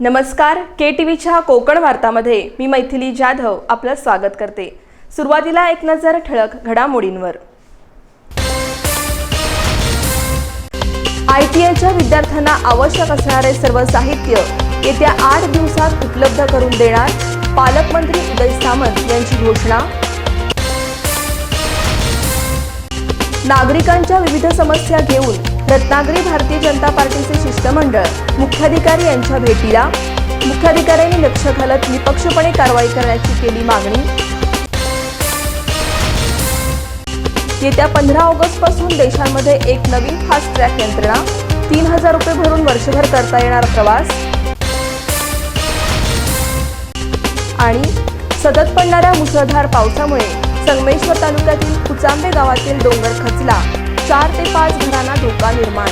नमस्कार K T व्हीच्या कोकण वार्तामध्ये मी मैथिली जाधव आपलं स्वागत करते. सुरुवातीला एक नजर ठळक घडामोडींवर. आय टी आयच्या विद्यार्थ्यांना आवश्यक असणारे सर्व साहित्य येत्या आठ दिवसात उपलब्ध करून देणार पालकमंत्री उदय सामंत यांची घोषणा. नागरिकांच्या विविध समस्या घेऊन रत्नागिरी भारतीय जनता पार्टीचे शिष्टमंडळ मुख्याधिकारी यांच्या भेटीला मुख्याधिकाऱ्यांनी लक्ष घालत निपक्षपणे कारवाई करण्याची केली मागणी. येत्या पंधरा ऑगस्टपासून देशामध्ये एक नवीन फास्ट ट्रॅक यंत्रणा तीन हजार रुपये भरून वर्षभर करता येणार प्रवास. आणि सतत पडणाऱ्या मुसळधार पावसामुळे संगमेश्वर तालुक्यातील कुचांबे गावातील डोंगर खचला. चार ते पाच घरांना धोका निर्माण.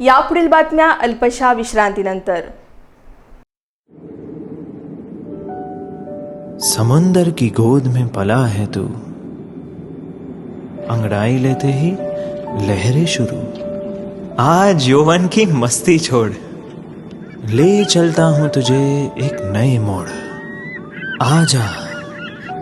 यापुढील बातम्या अल्पशा विश्रांतीनंतर. समंदर की गोद में पला है तू। अंगड़ाई लेते ही लहरें शुरू। आज यौवन की मस्ती छोड़। ले चलता हूं तुझे एक नए मोड़। आजा।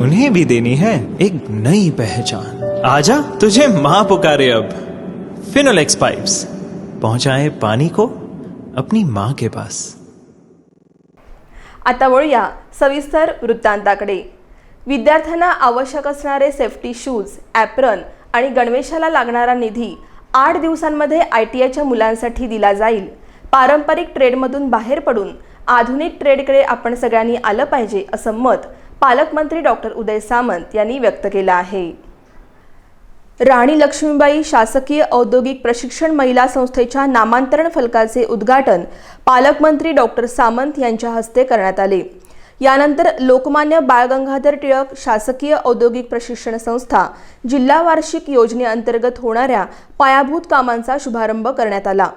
उन्हें भी देनी है एक नई पहचान। आजा तुझे माँ पुकारे अब। फिनोलेक्स पाइप्स पहुंचाए पानी को अपनी माँ के पास। आता वळूया सविस्तर वृत्तांताकडे. विद्यार्थ्यांना आवश्यक असणारे सेफ्टी शूज ॲप्रन आणि गणवेशाला लागणारा निधी आठ दिवसांमध्ये आय टी आयच्या मुलांसाठी दिला जाईल. पारंपरिक ट्रेडमधून बाहेर पडून आधुनिक ट्रेडकडे आपण सगळ्यांनी आलं पाहिजे असं मत पालकमंत्री डॉक्टर उदय सामंत यांनी व्यक्त केला आहे. राणी लक्ष्मीबाई शासकीय औद्योगिक प्रशिक्षण महिला संस्थेच्या नामांतरण फलकाचे उद्घाटन पालकमंत्री डॉक्टर सामंत यांच्या हस्ते करण्यात आले. यानंतर लोकमान्य बाळ गंगाधर टिळक शासकीय औद्योगिक प्रशिक्षण संस्था जिल्हा वार्षिक योजनेअंतर्गत होणाऱ्या पायाभूत कामांचा शुभारंभ करण्यात आला.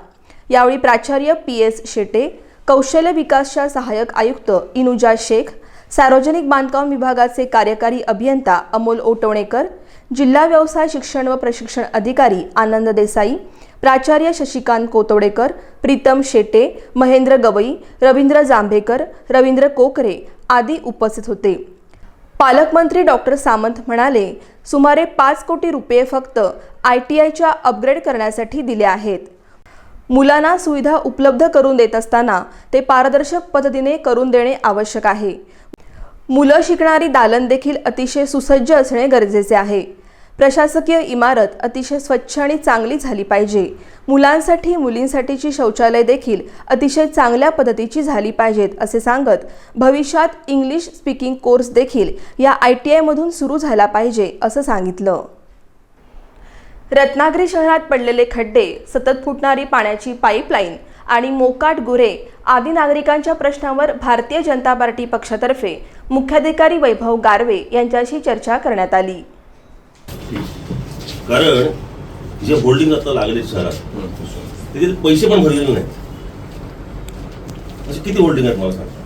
यावेळी प्राचार्य पी एस शेटे कौशल्य विकासच्या सहाय्यक आयुक्त इनुजा शेख सार्वजनिक बांधकाम विभागाचे कार्यकारी अभियंता अमोल ओटवणेकर जिल्हा व्यवसाय शिक्षण व प्रशिक्षण अधिकारी आनंद देसाई प्राचार्य शशिकांत कोतवडेकर प्रीतम शेटे महेंद्र गवई रवींद्र जांभेकर रवींद्र कोकरे आदी उपस्थित होते. पालकमंत्री डॉक्टर सामंत म्हणाले सुमारे पाच कोटी रुपये फक्त आय टी आयच्या अपग्रेड करण्यासाठी दिले आहेत. मुलांना सुविधा उपलब्ध करून देत असताना ते पारदर्शक पद्धतीने करून देणे आवश्यक आहे. मुलं शिकणारी दालन देखील अतिशय सुसज्ज असणे गरजेचे आहे. प्रशासकीय इमारत अतिशय स्वच्छ आणि चांगली झाली पाहिजे. मुलांसाठी मुलींसाठीची शौचालय देखील अतिशय चांगल्या पद्धतीची झाली पाहिजेत असे सांगत भविष्यात इंग्लिश स्पीकिंग कोर्स देखील या आय टी आयमधून सुरू झाला पाहिजे असं सांगितलं. रत्नागिरी शहरात पडलेले खड्डे सतत फुटणारी पाण्याची पाईपलाईन आणि मोकाट गुरे आदी नागरिकांच्या प्रश्नावर भारतीय जनता पार्टी पक्षातर्फे मुख्याधिकारी वैभव गारवे यांच्याशी चर्चा करण्यात आली. कारण जे होल्डिंग आता लागले शहरात त्याचे पैसे पण भरलेले नाहीत. असे किती होल्डिंग आहेत मला सांगा.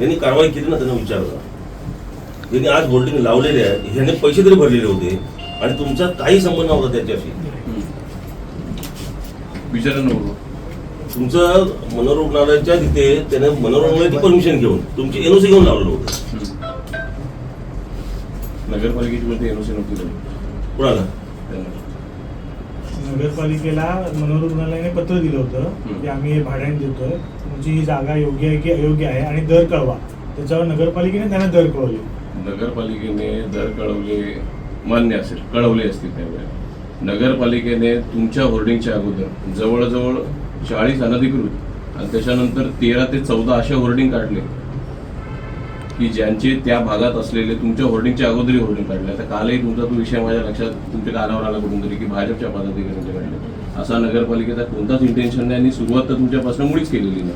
यांनी कारवाई केली ना त्यांना विचारलं. ज्यांनी आज होल्डिंग लावलेले आहेत ह्याने पैसे तरी भरलेले होते आणि तुमचा काही संबंध नव्हता त्याच्याशी. विचारा तुमचं मनोरुग्णालयाच्या तिथे त्याने मनोरुग्णालयाची परमिशन घेऊन तुमची एनओसी घेऊन लावलेलं होतं. नगरपालिकेची मध्ये एनओसी नव्हती दिली. कुणाला? त्यांना. नगरपालिकेला मनोरुग्णालयाने पत्र दिलं होतं की आम्ही हे भाड्याने देतोय. तुमची ही जागा योग्य आहे की अयोग्य आहे आणि दर कळवा. त्याच्यावर नगरपालिकेने त्यांना दर कळवले. नगरपालिकेने दर कळवले मान्य असेल कळवले असतील त्यावेळेला. नगरपालिकेने तुमच्या होर्डिंगच्या अगोदर जवळजवळ चाळीस अनधिकृत. आणि त्याच्यानंतर तेरा ते चौदा असे होर्डिंग काढले. की ज्यांचे त्या भागात असलेले तुमच्या होर्डिंगच्या अगोदरही होर्डिंग काढले. आता कालही तुमचा तो विषय माझ्या लक्षात तुमच्या कानावर आला कुठून तरी की भाजपच्या पदाधिकाऱ्यांचे काढले. असा नगरपालिकेचा कोणताच इंटेन्शन नाही आणि सुरुवात तर तुमच्यापासून मुळीच केलेली नाही.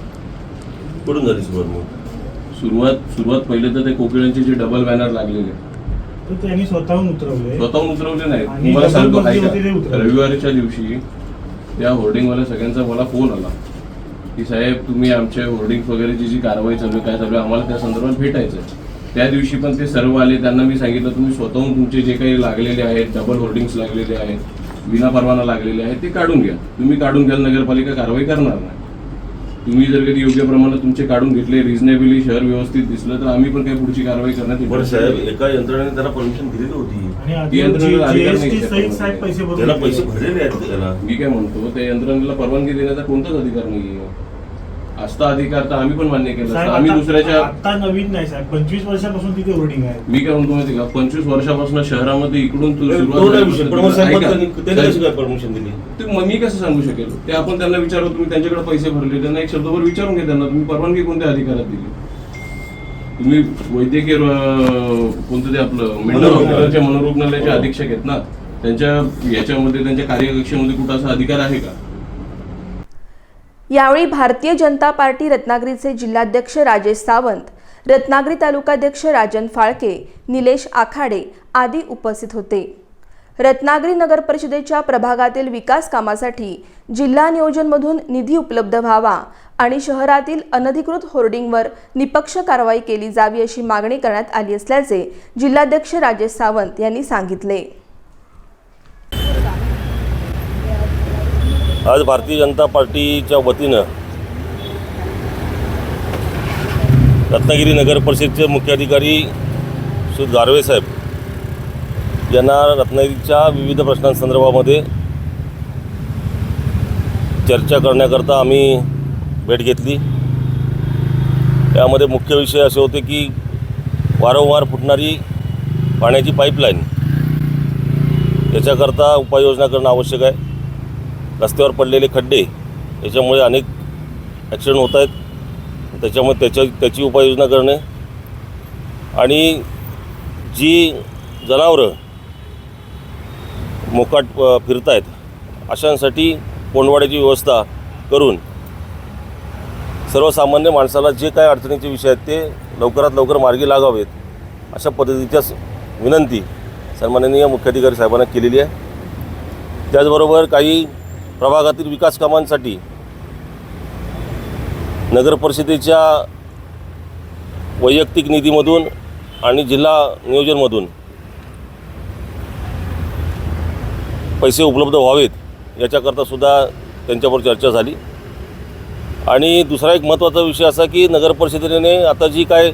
कुठून झाली सुरुवात मग? सुरुवात सुरुवात पहिले तर ते कोकिळांचे जे डबल बॅनर लागलेले. स्वतःहून उतरवले. स्वतःहून उतरवले नाही. तुम्हाला सांगतो. रविवारीच्या दिवशी त्या होर्डिंगवाल्या सगळ्यांचा मला फोन आला. की साहेब तुम्ही आमच्या होर्डिंग वगैरेची जी कारवाई चालू आहे काय चालू आहे आम्हाला त्या संदर्भात भेटायचं आहे. त्या दिवशी पण ते सर्व आले त्यांना मी सांगितलं तुम्ही स्वतःहून तुमचे जे काही लागलेले आहेत डबल होर्डिंग्स लागलेले आहेत विना परवाना लागलेले आहेत ते काढून घ्या. तुम्ही काढून घ्याल नगरपालिका कारवाई करणार नाही. तुम्ही जर कधी योग्य प्रमाणात तुमचे काढून घेतले रिझनेबली शहर व्यवस्थित दिसलं तर आम्ही पण काही पुढची कारवाई करण्यात बरं interest साहेब नाही. एका यंत्रणेने त्याला परमिशन दिलेली होती. आणि ती यंत्रणेला अधिकार नाही पैसे त्याला भरलेले आहेत त्याला. मी काय म्हणतो त्या यंत्रणेला परवानगी देण्याचा कोणताच अधिकार नाहीये. असता अधिकार तर आम्ही पण मान्य केला असता. आम्ही दुसऱ्याच्या आता नवीन नाही साहेब. पंचवीस वर्षापासून तिथे होर्डिंग आहे. मी काय म्हणतो माहिती का? पंचवीस वर्षापासून शहरामध्ये इकडून तू सुरुवात मग साहेब ऐका. त्यांनी त्यांनी कशी काय परमिशन दिली. ते मग मी कसं सांगू शकेल? ते आपण त्यांना विचारलं तुम्ही त्यांच्याकडे पैसे भरले त्यांना एक शब्दभर विचारून घ्या त्यांना. तुम्ही परवानगी कोणत्या अधिकारात दिली? तुम्ही वैद्यकीय अं, कोणतं ते आपलं मेंढर हॉस्पिटलच्या मनोरुग्णालयाचे अधीक्षक आहेत ना? त्यांच्या याच्यामध्ये त्यांच्या कार्यकक्षेमध्ये कुठं असा अधिकार आहे का? यावेळी भारतीय जनता पार्टी रत्नागिरीचे जिल्हाध्यक्ष राजेश सावंत रत्नागिरी तालुकाध्यक्ष राजन फाळके निलेश आखाडे आदी उपस्थित होते. रत्नागिरी नगर परिषदेच्या प्रभागातील विकास कामासाठी जिल्हा नियोजनमधून निधी उपलब्ध व्हावा आणि शहरातील अनधिकृत होर्डिंगवर निपक्ष कारवाई केली जावी अशी मागणी करण्यात आली असल्याचे जिल्हाध्यक्ष राजेश सावंत यांनी सांगितले. आज भारतीय जनता पार्टीच्या वतीनं रत्नागिरी नगर परिषदचे मुख्याधिकारी श्री गारवे साहेब यांना रत्नागिरीच्या विविध प्रश्नांसंदर्भामध्ये चर्चा करण्याकरता आम्ही भेट घेतली. त्यामध्ये मुख्य विषय असे होते की वारंवार फुटणारी पाण्याची पाईपलाईन याच्याकरता उपाययोजना करणं आवश्यक आहे. रस्त्यावर पडलेले खड्डे याच्यामुळे अनेक ॲक्सिडेंट होत आहेत. त्याच्यामुळे त्याच्या त्याची उपाययोजना करणे आणि जी जनावरं मोकाट फिरत आहेत अशांसाठी कोंडवाड्याची व्यवस्था करून सर्वसामान्य माणसाला जे काय अडचणीचे विषय आहेत ते लवकरात लवकर मार्गी लागावेत अशा पद्धतीच्या विनंती सन्माननीय मुख्याधिकारी साहेबांना केलेली आहे. त्याचबरोबर काही प्रभागातील विकास कामांसाठी नगर परिषदेच्या वैयक्तिक निधीमधून आणि जिल्हा नियोजनमधून पैसे उपलब्ध व्हावेत याच्याकरता सुद्धा त्यांच्यावर चर्चा झाली. आणि दुसरा एक महत्त्वाचा विषय असा की नगर परिषदेने आता जी काय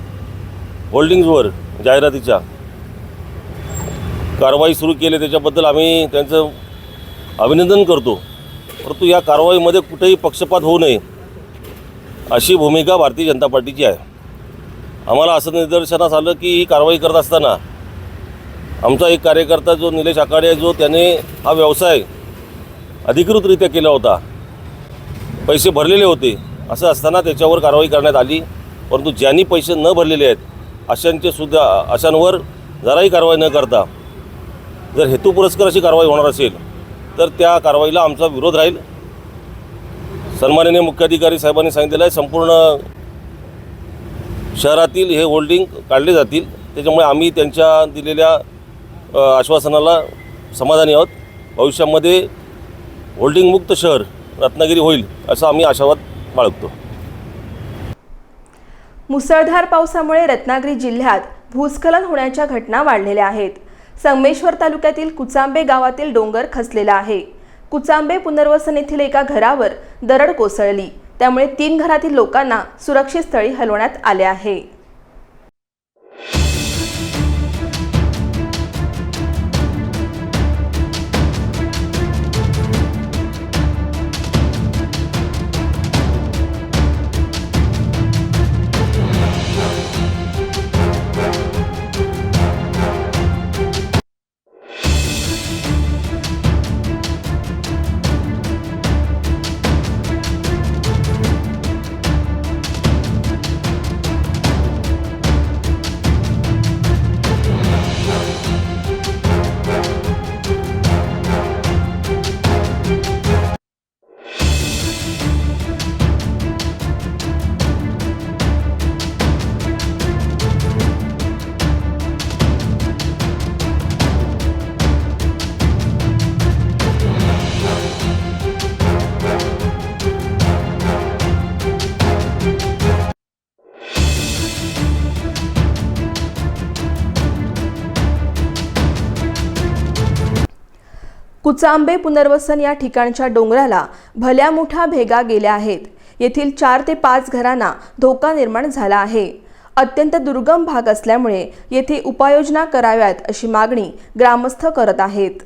होल्डिंग्जवर जाहिरातीच्या कारवाई सुरू केली आहे, त्याच्याबद्दल आम्ही त्यांचं अभिनंदन करतो. परंतु या कारवाईमध्ये कुठेही पक्षपात होऊ नये अशी भूमिका भारतीय जनता पार्टीची आहे. आम्हाला असं निदर्शनास आलं की ही कारवाई करत असताना आमचा एक कार्यकर्ता जो निलेश आकाडे आहे जो त्याने हा व्यवसाय अधिकृतरित्या केला होता. पैसे भरलेले होते. असं असताना त्याच्यावर कारवाई करण्यात आली. परंतु ज्यांनी पैसे न भरलेले आहेत अशांचे सुद्धा अशांवर जराही कारवाई न करता जर हेतुपुरस्कर अशी कारवाई होणार असेल तर त्या कारवाईला आमचा विरोध राहील. सन्माननीय मुख्याधिकारी साहेबांनी सांगितलेलं आहे संपूर्ण शहरातील हे होल्डिंग काढले जातील. त्याच्यामुळे आम्ही त्यांच्या दिलेल्या आश्वासनाला समाधानी आहोत. भविष्यामध्ये होल्डिंगमुक्त शहर रत्नागिरी होईल असं आम्ही आशावाद बाळगतो. मुसळधार पावसामुळे रत्नागिरी जिल्ह्यात भूस्खलन होण्याच्या घटना वाढलेल्या आहेत. संगमेश्वर तालुक्यातील कुचांबे गावातील डोंगर खचलेला आहे. कुचांबे पुनर्वसन येथील एका घरावर दरड कोसळली. त्यामुळे तीन घरातील लोकांना सुरक्षित स्थळी हलवण्यात आले आहे. कुचांबे पुनर्वसन या ठिकाणच्या डोंगराला भल्या मोठ्या भेगा गेल्या आहेत. येथील चार ते पाच घरांना धोका निर्माण झाला आहे. अत्यंत दुर्गम भाग असल्यामुळे येथे उपाययोजना कराव्यात अशी मागणी ग्रामस्थ करत आहेत.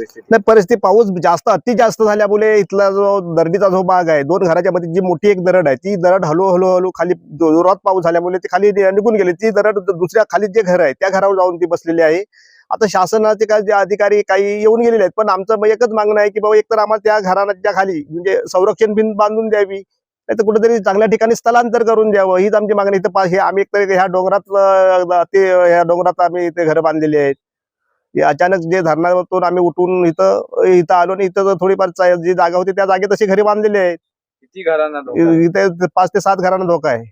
नाही परिस्थिती पाऊस जास्त अति जास्त झाल्यामुळे इथला जो दरडीचा जो भाग आहे दोन घराच्या मध्ये जी मोठी एक दरड आहे ती दरड हळू हळू हळू खाली जोरात पाऊस झाल्यामुळे ती खाली निघून गेली. ती दरड दुसऱ्या खाली जे घर आहे त्या घरावर जाऊन ती बसलेली आहे. आता शासनाचे काय जे अधिकारी काही येऊन गेलेले आहेत पण आमचं एकच मागणं आहे की बाबा एकतर आम्हाला त्या घराच्या खाली म्हणजे संरक्षण भिंत बांधून द्यावी नाही तर कुठेतरी चांगल्या ठिकाणी स्थलांतर करून द्यावं हीच आमची मागणी इथं हे आम्ही एकतर ह्या डोंगरात ते ह्या डोंगरात आम्ही इथे घर बांधलेली आहेत. हे अचानक जे धरणातून आम्ही उठून इथं इथं आलो आणि इथं थोडीफार जी जागा होती त्या जागेत अशी घरी बांधलेली आहेत. किती घरांना? इथे पाच ते सात घरांना धोका आहे.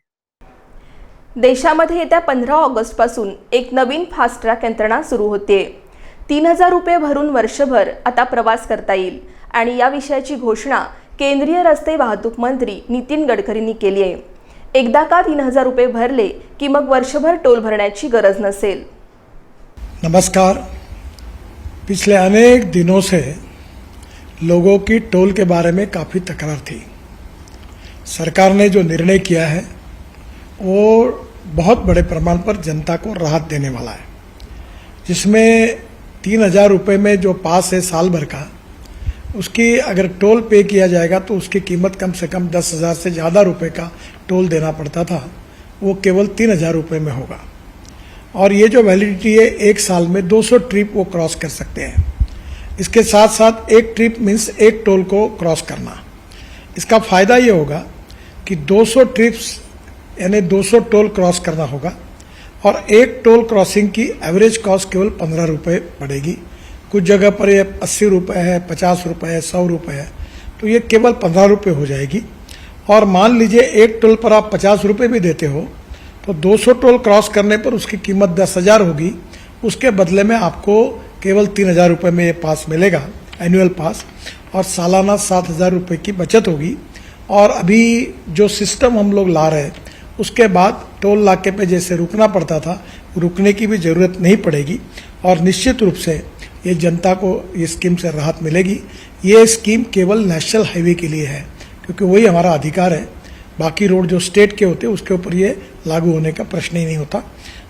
देशामध्ये येत्या पंधरा ऑगस्टपासून एक नवीन फास्ट ट्रॅक यंत्रणा सुरू होते. तीन हजार रुपये भरून वर्षभर आता प्रवास करता येईल आणि या विषयाची घोषणा केंद्रीय रस्ते वाहतूक मंत्री नितीन गडकरींनी केली आहे. एकदा का तीन हजार रुपये भरले की मग वर्षभर टोल भरण्याची गरज नसेल. नमस्कार. पिछले अनेक दिनों से लोगों की टोल के बारे में काफ़ी तकरार थी। सरकार ने जो निर्णय किया है वो बहुत बड़े प्रमाण पर जनता को राहत देने वाला है। जिसमें तीन हज़ार रुपये में जो पास है साल भर का, उसकी अगर टोल पे किया जाएगा तो उसकी कीमत कम से कम दस हज़ार से ज़्यादा रुपए का टोल देना पड़ता था। वो केवल तीन हज़ार रुपये में होगा। और ये जो वैलिडिटी है, एक साल में 200 ट्रिप वो क्रॉस कर सकते हैं। इसके साथ साथ एक ट्रिप मीन्स एक टोल को क्रॉस करना। इसका फ़ायदा ये होगा कि 200 ट्रिप्स यानी 200 टोल क्रॉस करना होगा और एक टोल क्रॉसिंग की एवरेज कॉस्ट केवल पंद्रह रुपये पड़ेगी। कुछ जगह पर ये अस्सी रुपये है, पचास रुपये है, सौ रुपये है तो ये केवल पंद्रह रुपये हो जाएगी। और मान लीजिए एक टोल पर आप पचास रुपये भी देते हो तो 200 टोल क्रॉस करने पर उसकी कीमत दस हज़ार होगी। उसके बदले में आपको केवल तीन हज़ार रुपये में ये पास मिलेगा एनुअल पास, और सालाना सात हज़ार रुपये की बचत होगी। और अभी जो सिस्टम हम लोग ला रहे हैं उसके बाद टोल नाके पे जैसे रुकना पड़ता था, रुकने की भी ज़रूरत नहीं पड़ेगी और निश्चित रूप से ये जनता को ये स्कीम से राहत मिलेगी। ये स्कीम केवल नेशनल हाईवे के लिए है, क्योंकि वही हमारा अधिकार है। बाकी रोड जो स्टेट के होते हैं, उसके ऊपर ये लागू होने का प्रश्न ही नहीं होता।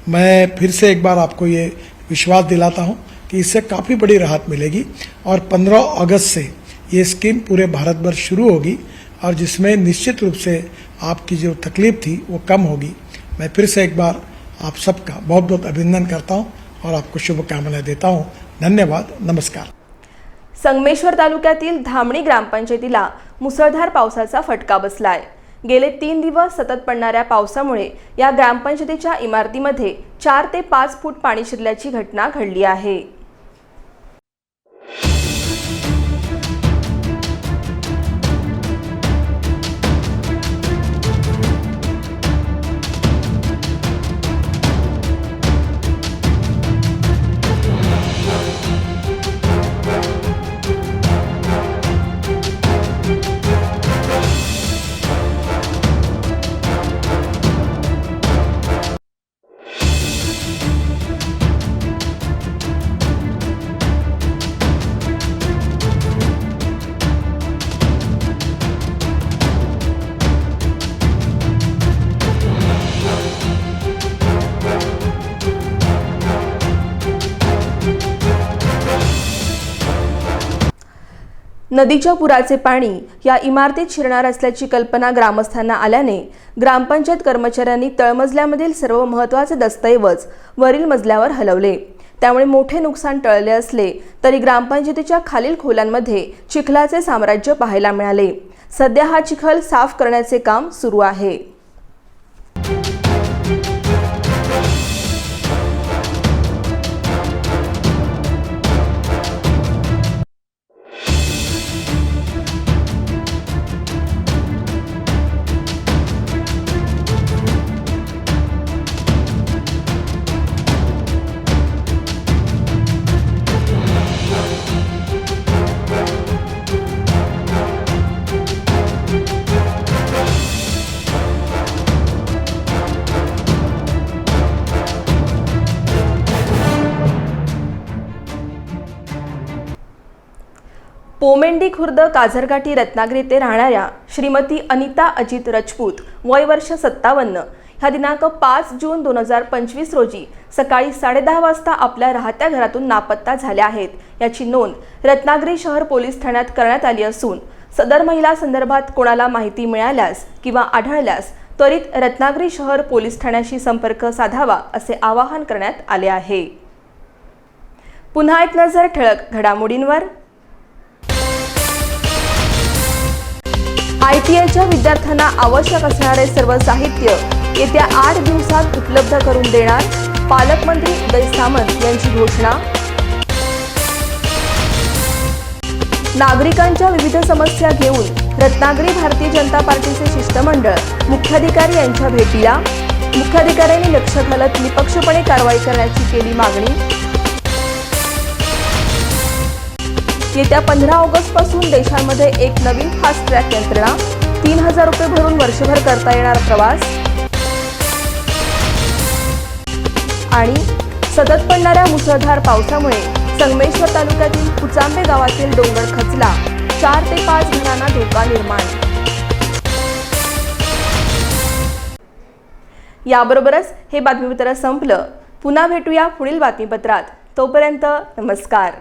मैं फिर से एक बार आपको ये विश्वास दिलाता हूँ कि इससे काफ़ी बड़ी राहत मिलेगी और 15 अगस्त से ये स्कीम पूरे भारत भर शुरू होगी और जिसमें निश्चित रूप से आपकी जो तकलीफ थी वो कम होगी। मैं फिर से एक बार आप सबका बहुत बहुत अभिनंदन करता हूँ और आपको शुभकामनाएं देता हूँ। धन्यवाद। नमस्कार। संगमेश्वर तालुक्यातील धामणी ग्रामपंचायतीला मुसळधार पावसाचा फटका बसलाय. गेले तीन दिवस सतत पडणाऱ्या पावसामुळे या ग्रामपंचायतीच्या इमारतीमध्ये चार ते पाच फूट पाणी शिरल्याची घटना घडली आहे. नदीच्या पुराचे पाणी या इमारतीत शिरणार असल्याची कल्पना ग्रामस्थांना आल्याने ग्रामपंचायत कर्मचाऱ्यांनी तळमजल्यामधील सर्व महत्त्वाचे दस्तऐवज वरील मजल्यावर हलवले. त्यामुळे मोठे नुकसान टळले असले तरी ग्रामपंचायतीच्या खालील खोल्यांमध्ये चिखलाचे साम्राज्य पाहायला मिळाले. सध्या हा चिखल साफ करण्याचे काम सुरू आहे. खुर्द काझरघाटी रत्नागिरी येथे राहणाऱ्या श्रीमती अनिता अजित रजपूत वय वर्ष सत्तावन्न. ह्या दिनांक पाच जून दोन हजार पंचवीस रोजी सकाळी साडेदहा वाजता आपल्या राहत्या घरातून नापत्ता झाल्या आहेत. याची नोंद रत्नागिरी शहर पोलीस ठाण्यात करण्यात आली असून सदर महिला संदर्भात कोणाला माहिती मिळाल्यास किंवा आढळल्यास त्वरित रत्नागिरी शहर पोलीस ठाण्याशी संपर्क साधावा असे आवाहन करण्यात आले आहे. पुन्हा एक नजर ठळक घडामोडींवर. आय टी आयच्या विद्यार्थ्यांना आवश्यक असणारे सर्व साहित्य येत्या आठ दिवसात उपलब्ध करून देणार पालकमंत्री उदय सामंत यांची घोषणा. नागरिकांच्या विविध समस्या घेऊन रत्नागिरी भारतीय जनता पार्टीचे शिष्टमंडळ मुख्याधिकारी यांच्या भेटीला. मुख्याधिकाऱ्यांनी लक्ष घालत निपक्षपणे कारवाई करण्याची केली मागणी. येत्या पंधरा ऑगस्टपासून देशामध्ये एक नवीन फास्ट ट्रॅक यंत्रणा तीन हजार रुपये भरून वर्षभर करता येणार प्रवास. आणि सतत पडणाऱ्या मुसळधार पावसामुळे संगमेश्वर तालुक्यातील कुचांबे गावातील डोंगर खचला. चार ते पाच घरांना धोका निर्माण. याबरोबरच हे बातमीपत्र संपलं. पुन्हा भेटूया पुढील बातमीपत्रात. तोपर्यंत नमस्कार.